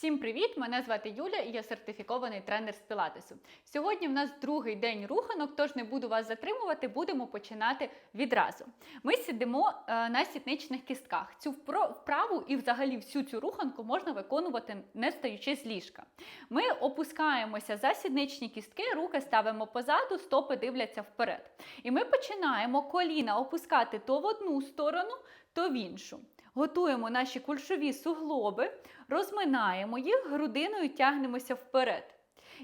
Всім привіт! Мене звати Юля і я сертифікований тренер з пілатесу. Сьогодні в нас другий день руханок, тож не буду вас затримувати, будемо починати відразу. Ми сидимо е, на сітничних кістках. Цю вправу і взагалі всю цю руханку можна виконувати не встаючи з ліжка. Ми опускаємося за сідничні кістки, руки ставимо позаду, стопи дивляться вперед. І ми починаємо коліна опускати то в одну сторону, то в іншу. Готуємо наші кульшові суглоби, розминаємо їх, грудиною тягнемося вперед.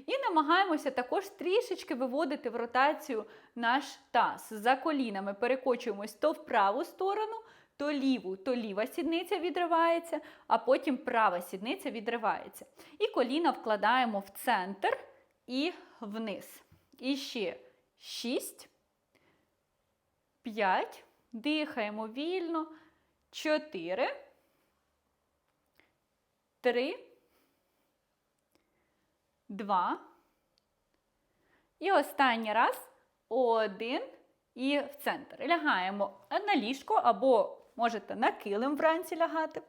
І намагаємося також трішечки виводити в ротацію наш таз. За колінами перекочуємось то в праву сторону, то ліву, то ліва сідниця відривається, а потім права сідниця відривається. І коліна вкладаємо в центр і вниз. І ще 6, 5, дихаємо вільно. 4, 3, 2. І останній раз один і в центр. Лягаємо на ліжко або можете на килим вранці лягати.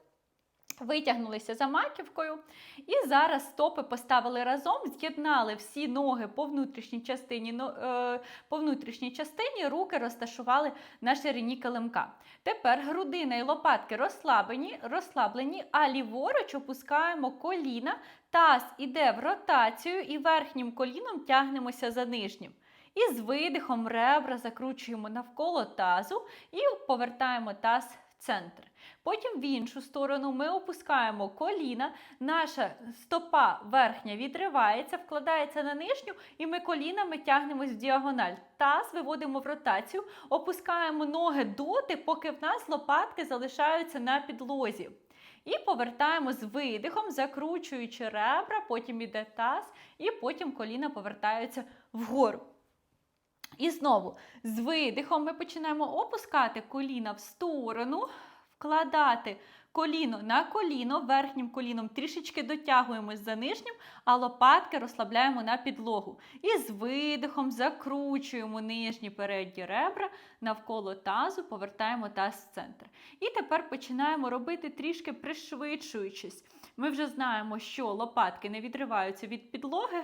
Витягнулися за маківкою. І зараз стопи поставили разом, з'єднали всі ноги по внутрішній частині, е, по внутрішній частині, руки розташували на ширині килимка. Тепер грудина і лопатки розслаблені, розслаблені, а ліворуч опускаємо коліна, таз іде в ротацію і верхнім коліном тягнемося за нижнім. І з видихом ребра закручуємо навколо тазу і повертаємо таз центр. Потім в іншу сторону ми опускаємо коліна, наша стопа верхня відривається, вкладається на нижню, і ми колінами тягнемось в діагональ. Таз виводимо в ротацію, опускаємо ноги доти, поки в нас лопатки залишаються на підлозі. І повертаємо з видихом, закручуючи ребра, потім іде таз, і потім коліна повертаються вгору. І знову з видихом ми починаємо опускати коліна в сторону, вкладати коліно на коліно, верхнім коліном трішечки дотягуємось за нижнім, а лопатки розслабляємо на підлогу. І з видихом закручуємо нижні передні ребра навколо тазу, повертаємо таз в центр. І тепер починаємо робити трішки пришвидшуючись. Ми вже знаємо, що лопатки не відриваються від підлоги.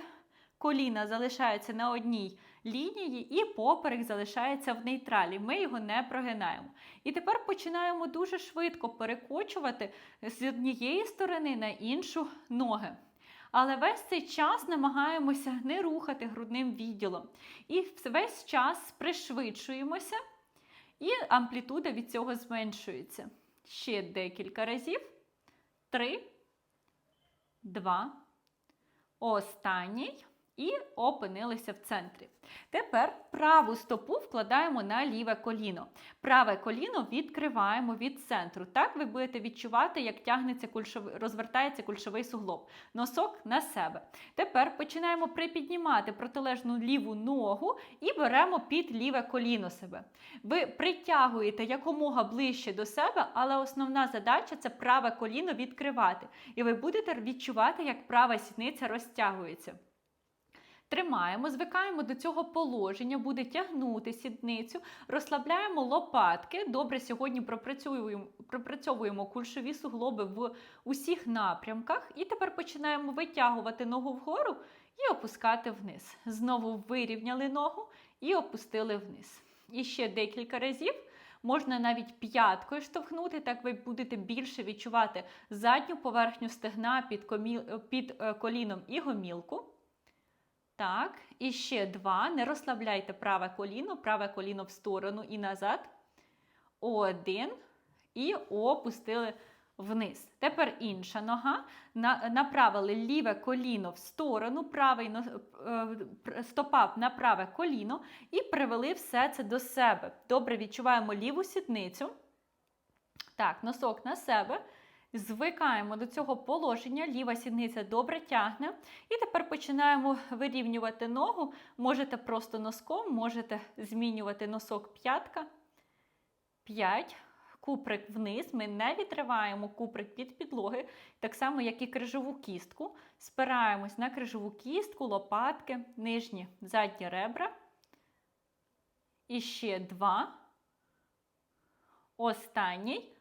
Коліна залишаються на одній лінії, і поперек залишається в нейтралі. Ми його не прогинаємо. І тепер починаємо дуже швидко перекочувати з однієї сторони на іншу ноги. Але весь цей час намагаємося не рухати грудним відділом. І весь час пришвидшуємося, і амплітуда від цього зменшується. Ще декілька разів. Три, два, останній. І опинилися в центрі. Тепер праву стопу вкладаємо на ліве коліно. Праве коліно відкриваємо від центру. Так ви будете відчувати, як тягнеться кульшовий, розвертається кульшовий суглоб. Носок на себе. Тепер починаємо припіднімати протилежну ліву ногу і беремо під ліве коліно себе. Ви притягуєте якомога ближче до себе, але основна задача це праве коліно відкривати. І ви будете відчувати, як права сідниця розтягується. Тримаємо, звикаємо до цього положення, буде тягнути сідницю, розслабляємо лопатки. Добре, сьогодні пропрацьовуємо, пропрацьовуємо кульшові суглоби в усіх напрямках. І тепер починаємо витягувати ногу вгору і опускати вниз. Знову вирівняли ногу і опустили вниз. І ще декілька разів. Можна навіть п'яткою штовхнути, так ви будете більше відчувати задню поверхню стегна під, коміл... під е, коліном і гомілку. Так, і ще два. Не розслабляйте праве коліно, праве коліно в сторону і назад. Один. І опустили вниз. Тепер інша нога. Направили ліве коліно в сторону, правий е, стопа на праве коліно і привели все це до себе. Добре відчуваємо ліву сідницю. Так, носок на себе. Звикаємо до цього положення, ліва сідниця добре тягне. І тепер починаємо вирівнювати ногу. Можете просто носком, можете змінювати носок п'ятка. 5. Куприк вниз. Ми не відриваємо куприк від підлоги, так само, як і крижову кістку. Спираємось на крижову кістку, лопатки, нижні задні ребра. І ще два. Останній.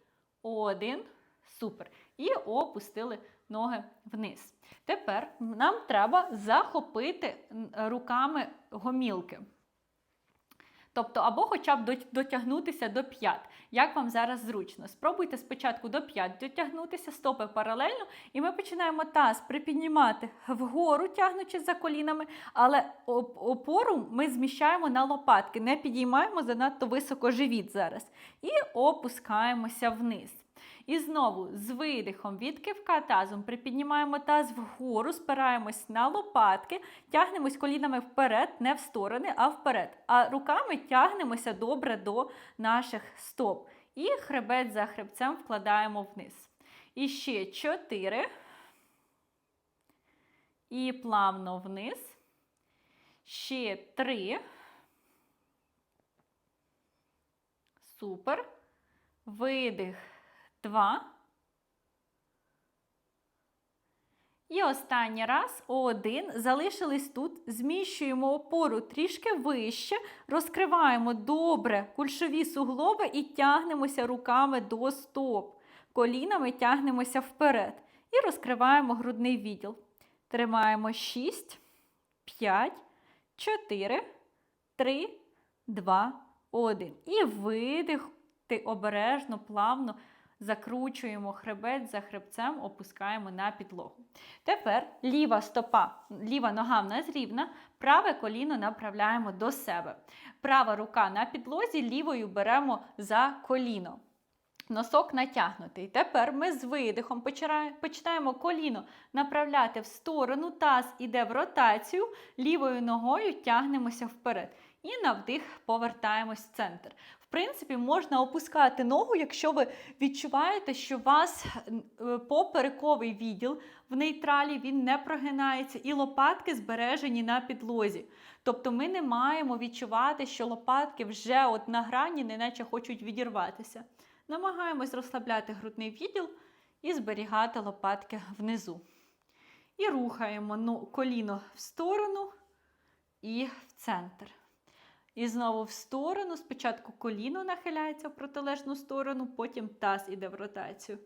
Один. Супер. І опустили ноги вниз. Тепер нам треба захопити руками гомілки. Тобто, або хоча б дотягнутися до п'ят. Як вам зараз зручно? Спробуйте спочатку до п'ят дотягнутися, стопи паралельно, і ми починаємо таз припіднімати вгору, тягнучись за колінами, але опору ми зміщаємо на лопатки, не підіймаємо занадто високо живіт зараз. І опускаємося вниз. І знову з видихом від кивка тазом припіднімаємо таз вгору, спираємось на лопатки, тягнемось колінами вперед, не в сторони, а вперед. А руками тягнемося добре до наших стоп. І хребет за хребцем вкладаємо вниз. І ще чотири. І плавно вниз. Ще три. Супер. Видих. Два. І останній раз один. Залишились тут. Зміщуємо опору трішки вище, розкриваємо добре кульшові суглоби і тягнемося руками до стоп. Колінами тягнемося вперед. І розкриваємо грудний відділ. Тримаємо 6, 5, 4, 3, 2, 1. І видих. Ти обережно, плавно закручуємо хребет за хребцем, опускаємо на підлогу. Тепер ліва стопа, ліва нога в нас рівна, праве коліно направляємо до себе. Права рука на підлозі, лівою беремо за коліно. Носок натягнутий. Тепер ми з видихом починаємо коліно направляти в сторону, таз іде в ротацію, лівою ногою тягнемося вперед. І на вдих повертаємось в центр. В принципі, можна опускати ногу, якщо ви відчуваєте, що у вас е, поперековий відділ в нейтралі він не прогинається, і лопатки збережені на підлозі. Тобто ми не маємо відчувати, що лопатки вже от на грані, неначе хочуть відірватися. Намагаємось розслабляти грудний відділ і зберігати лопатки внизу. І рухаємо ну, коліно в сторону і в центр. І знову в сторону. Спочатку коліно нахиляється в протилежну сторону, потім таз іде в ротацію.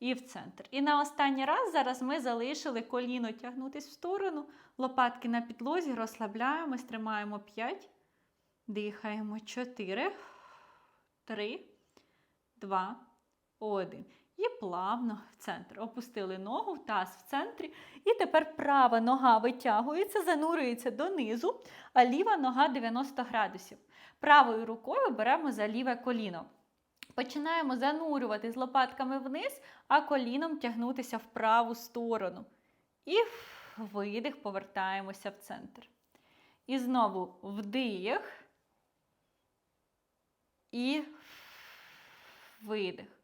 І в центр. І на останній раз зараз ми залишили коліно тягнутись в сторону, лопатки на підлозі, розслабляємось, тримаємо 5, дихаємо 4, 3, 2, 1. І плавно в центр. Опустили ногу, таз в центрі. І тепер права нога витягується, занурюється донизу, а ліва нога 90 градусів. Правою рукою беремо за ліве коліно. Починаємо занурювати з лопатками вниз, а коліном тягнутися в праву сторону. І видих, повертаємося в центр. І знову вдих. І видих.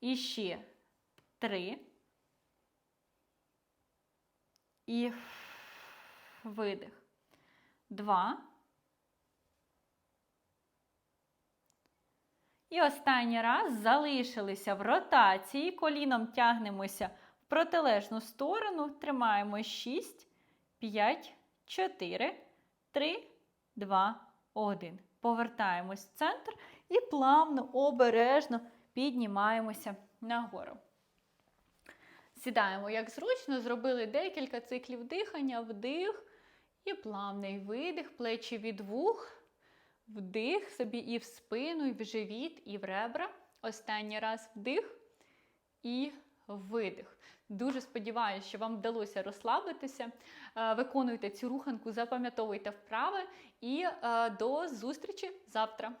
І ще три. І видих. Два. І останній раз залишилися в ротації. Коліном тягнемося в протилежну сторону. Тримаємо 6, 5, 4, 3, 2, 1. Повертаємось в центр і плавно, обережно піднімаємося нагору. Сідаємо як зручно, зробили декілька циклів дихання, вдих і плавний видих, плечі від вух, вдих собі і в спину, і в живіт, і в ребра. Останній раз вдих і видих. Дуже сподіваюся, що вам вдалося розслабитися. Е, Виконуйте цю руханку, запам'ятовуйте вправи і е, до зустрічі завтра.